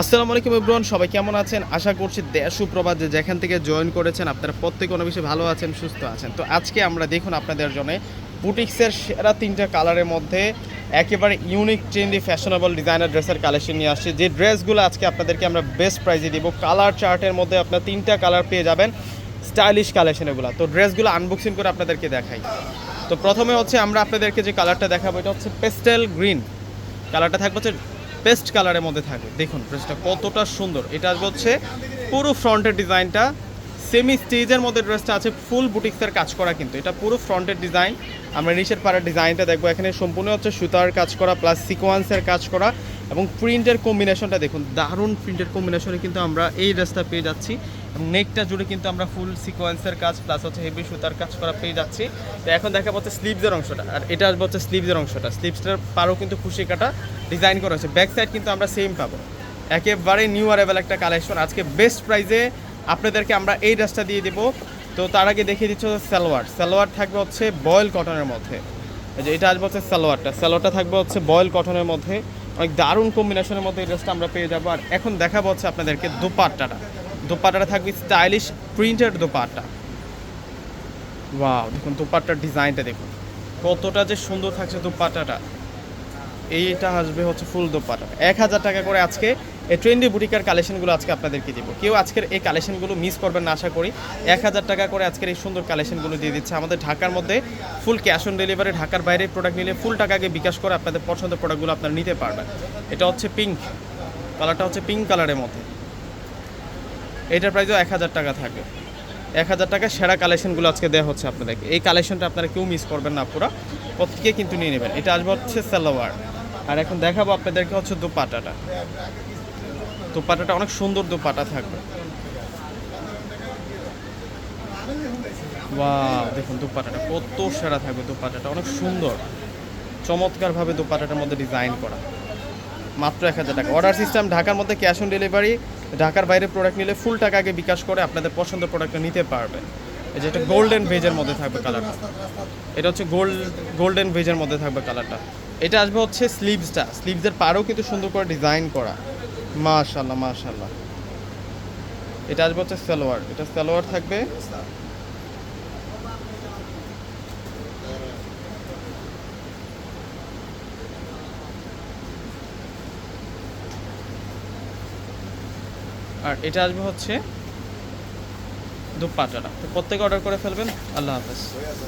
আসসালামু আলাইকুম ইব্রান সবাই কেমন আছেন? আশা করছি দেশ সুপ্রভাত যে যেখান থেকে জয়েন করেছেন, আপনারা প্রত্যেক অনেক বেশি ভালো আছেন, সুস্থ আছেন। তো আজকে আমরা দেখুন আপনাদের জন্য বুটিক্সের সেরা তিনটা কালারের মধ্যে একেবারে ইউনিক ট্রেন্ডি ফ্যাশনেবল ডিজাইনার ড্রেসের কালেকশন নিয়ে আসছে। যে ড্রেসগুলো আজকে আপনাদেরকে আমরা বেস্ট প্রাইজে দিব কালার চার্টের মধ্যে আপনার তিনটা কালার পেয়ে যাবেন স্টাইলিশ কালেকশন এগুলো। তো ড্রেসগুলো আনবক্সিং করে আপনাদেরকে দেখাই। তো প্রথমে হচ্ছে আমরা আপনাদেরকে যে কালারটা দেখাবো, এটা হচ্ছে পেস্টেল গ্রিন কালারটা থাকবে হচ্ছে পেস্ট কালারের মধ্যে থাকবে। দেখুন ড্রেসটা কতটা সুন্দর। এটা হচ্ছে পুরো ফ্রন্টের ডিজাইনটা সেমি স্টেজের মধ্যে ড্রেসটা আছে ফুল বুটিক্সের কাজ করা কিন্তু। এটা পুরো ফ্রন্টের ডিজাইন আমরা নিচের পাড়ার ডিজাইনটা দেখব। এখানে সম্পূর্ণ হচ্ছে সুতার কাজ করা প্লাস সিকোয়েন্সের কাজ করা এবং প্রিন্টের কম্বিনেশনটা দেখুন। দারুণ প্রিন্টের কম্বিনেশনে কিন্তু আমরা এই ড্রেসটা পেয়ে যাচ্ছি। নেকটা জুড়ে কিন্তু আমরা ফুল সিকোয়েন্সের কাজ প্লাস হচ্ছে হেভি সুতার কাজ করা পেয়ে যাচ্ছি। তো এখন দেখা হচ্ছে স্লিভসের অংশটা। আর এটা আসবে হচ্ছে স্লিভসের অংশটা। স্লিভসটার পারও কিন্তু খুশি কাটা ডিজাইন করা হচ্ছে ব্যাক সাইড কিন্তু আমরা সেম পাবো। একেবারে নিউ অ্যারেবল একটা কালেকশন আজকে বেস্ট প্রাইজে আপনাদেরকে আমরা এই ড্রেসটা দিয়ে দেবো। তো তার আগে দেখিয়ে দিচ্ছি সালোয়ার। সালোয়ার থাকবে হচ্ছে বয়েল কটনের মধ্যে। যে এটা আসবে হচ্ছে সালোয়ারটা। সালোয়ারটা থাকবে হচ্ছে বয়েল কটনের মধ্যে। অনেক দারুণ কম্বিনেশনের মধ্যে এই ড্রেসটা আমরা পেয়ে যাব। আর এখন দেখাবো হচ্ছে আপনাদেরকে দোপাট্টাটা। দোপাট্টাটা থাকবে স্টাইলিশ প্রিন্টেড দোপাট্টা। ওয়াও দেখুন দোপাট্টার ডিজাইনটা দেখুন। কতটা যে সুন্দর থাকছে দোপাট্টাটা। এইটা আসবে হচ্ছে ফুল দোপাট্টা। এক হাজার টাকা করে আজকে এই ট্রেন্ডি বুটিকার কালেকশনগুলো আজকে আপনাদেরকে দিব। কেউ আজকের এই কালেকশনগুলো মিস করবেন না, আশা করি। এক হাজার টাকা করে আজকের এই সুন্দর কালেকশনগুলো দিয়ে দিচ্ছে। আমাদের ঢাকার মধ্যে ফুল ক্যাশ অন ডেলিভারি ঢাকার বাইরে প্রোডাক্ট নিলে ফুল টাকাকে বিকাশ করে আপনাদের পছন্দের প্রোডাক্টগুলো আপনারা নিতে পারবেন। এটা হচ্ছে পিঙ্ক কালারটা হচ্ছে পিঙ্ক কালারের মধ্যে। এটার প্রাইসও এক হাজার টাকা থাকবে এক হাজার টাকা সেরা কালেকশনগুলো আজকে দেওয়া হচ্ছে আপনাদেরকে। এই কালেকশনটা আপনারা কেউ মিস করবেন না পুরো। প্রত্যেকে কিন্তু নিয়ে নেবেন। এটা আসবে হচ্ছে সালোয়ার। আর এখন দেখাবো আপনাদেরকে হচ্ছে দোপাটাটা। দোপাটাটা অনেক সুন্দর দোপাটা থাকবে। ওয়াও, দেখুন দোপাটাটা কত সেরা থাকবে দোপাটাটা। অনেক সুন্দর। চমৎকারভাবে দোপাটাটার মধ্যে ডিজাইন করা। মাত্র এক হাজার টাকা। অর্ডার সিস্টেম ঢাকার মধ্যে ক্যাশ অন ডেলিভারি ঢাকার বাইরে প্রোডাক্ট নিলে ফুল টাকা আগে বিকাশ করে আপনাদের পছন্দের প্রোডাক্টটা নিতে পারবেন। এই যে এটা গোল্ডেন ভেজের মধ্যে থাকবে কালারটা এটা হচ্ছে গোল্ড গোল্ডেন ভেজের মধ্যে থাকবে কালারটা এটা আসবে হচ্ছে স্লিভসটা স্লিভসের পারও কিন্তু সুন্দর করে ডিজাইন করা। মাশাল্লাহ মাশাল্লাহ এটা আসবে হচ্ছে সালোয়ার। এটা সালোয়ার থাকবে আর এটা আসবে হচ্ছে দুপাটাটা তো প্রত্যেকে অর্ডার করে ফেলবেন। আল্লাহ হাফেজ।